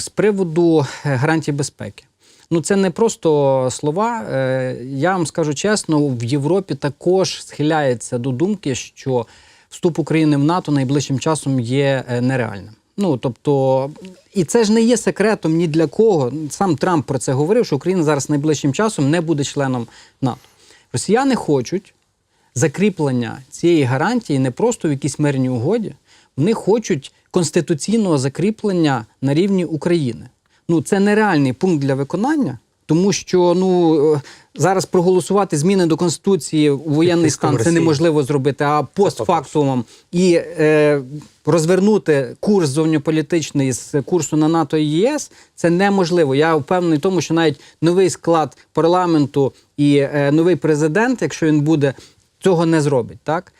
З приводу е, гарантій безпеки. Ну, це не просто слова. Е, Я вам скажу чесно, в Європі також схиляється до думки, що вступ України в НАТО найближчим часом є е, нереальним. Ну тобто, і це ж не є секретом ні для кого. Сам Трамп про це говорив, що Україна зараз найближчим часом не буде членом НАТО. Росіяни хочуть закріплення цієї гарантії не просто в якійсь мирній угоді, вони хочуть конституційного закріплення на рівні України. Ну, це нереальний пункт для виконання, тому що ну е, зараз проголосувати зміни до конституції у воєнний стан це неможливо зробити, а постфактумом і е, розвернути курс зовньополітичний з курсу на НАТО і ЄС це неможливо. Я впевнений в тому, що навіть новий склад парламенту і е, новий президент, якщо він буде, цього не зробить. Так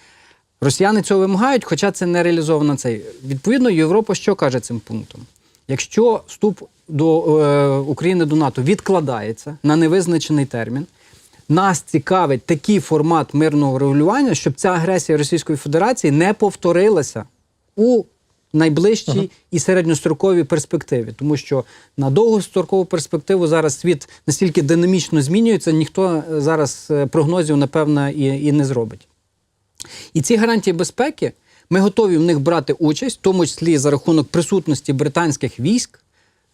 росіяни цього вимагають, хоча це не реалізовано цей. Відповідно, Європа що каже цим пунктом? Якщо вступ до е, України до НАТО відкладається на невизначений термін, нас цікавить такий формат мирного регулювання, щоб ця агресія Російської Федерації не повторилася у найближчій і середньостроковій перспективі, тому що на довгострокову перспективу зараз світ настільки динамічно змінюється, ніхто е, зараз е, прогнозів, напевно, і, і не зробить. І ці гарантії безпеки ми готові в них брати участь, в тому числі за рахунок присутності британських військ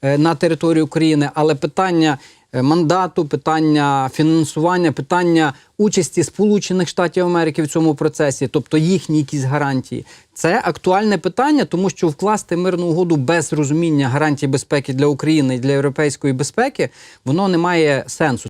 е, на території України, але питання е, мандату, питання фінансування, питання участі Сполучених Штатів Америки в цьому процесі, тобто їхні якісь гарантії, це актуальне питання, тому що вкласти мирну угоду без розуміння гарантій безпеки для України і для європейської безпеки, воно не має сенсу.